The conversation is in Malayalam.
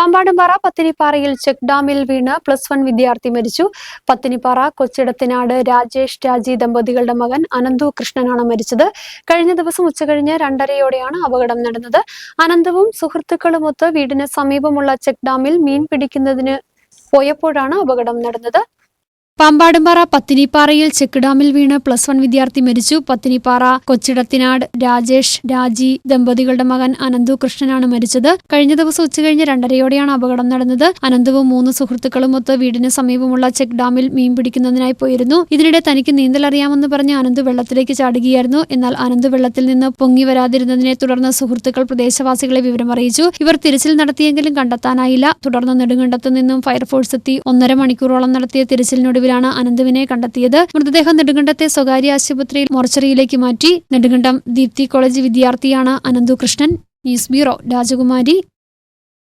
പാമ്പാടുംപാറ പത്തിനിപ്പാറയിൽ ചെക്ക് ഡാമിൽ വീണ് പ്ലസ് വൺ വിദ്യാർത്ഥി മരിച്ചു. പത്തിനിപ്പാറ കൊച്ചിടത്തിനാട് രാജേഷ് രാജി ദമ്പതികളുടെ മകൻ അനന്തു കൃഷ്ണനാണ് മരിച്ചത്. കഴിഞ്ഞ ദിവസം ഉച്ചകഴിഞ്ഞ് രണ്ടരയോടെയാണ് അപകടം നടന്നത്. അനന്തവും സുഹൃത്തുക്കളുമൊത്ത് വീടിന് സമീപമുള്ള ചെക്ക് ഡാമിൽ മീൻ പിടിക്കുന്നതിന് പോയപ്പോഴാണ് അപകടം നടന്നത്. പാമ്പാടുംപാറ പത്തിനിപ്പാറയിൽ ചെക്ക് ഡാമിൽ വീണ് പ്ലസ് വൺ വിദ്യാർത്ഥി മരിച്ചു. പത്തിനിപ്പാറ കൊച്ചിടത്തിനാട് രാജേഷ് രാജി ദമ്പതികളുടെ മകൻ അനന്തു കൃഷ്ണനാണ് മരിച്ചത്. കഴിഞ്ഞ ദിവസം ഉച്ചകഴിഞ്ഞ് രണ്ടരയോടെയാണ് അപകടം നടന്നത്. അനന്തുവും മൂന്ന് സുഹൃത്തുക്കളും ഒത്ത് വീടിന് സമീപമുള്ള ചെക്ക് ഡാമിൽ മീൻ പിടിക്കുന്നതിനായി പോയിരുന്നു. ഇതിനിടെ തനിക്ക് നീന്തൽ അറിയാമെന്ന് പറഞ്ഞ് അനന്ത് വെള്ളത്തിലേക്ക് ചാടുകയായിരുന്നു. എന്നാൽ അനന്തു വെള്ളത്തിൽ നിന്ന് പൊങ്ങി വരാതിരുന്നതിനെ തുടർന്ന് സുഹൃത്തുക്കൾ പ്രദേശവാസികളെ വിവരം അറിയിച്ചു. ഇവർ തിരച്ചിൽ നടത്തിയെങ്കിലും കണ്ടെത്താനായില്ല. തുടർന്ന് നെടുങ്കണ്ടത്ത് നിന്നും ഫയർഫോഴ്സ് എത്തി ഒന്നര മണിക്കൂറോളം നടത്തിയ തിരച്ചിലിനൊടുവിലാണ് അനന്തുവിനെ കണ്ടെത്തിയത്. മൃതദേഹം നെടുങ്കണ്ടത്തെ സ്വകാര്യ ആശുപത്രിയിൽ മോർച്ചറിയിലേക്ക് മാറ്റി. നെടുങ്കണ്ടം ദീപ്തി കോളേജ് വിദ്യാർത്ഥിയാണ് അനന്തു കൃഷ്ണൻ. ന്യൂസ് ബ്യൂറോ രാജകുമാരി.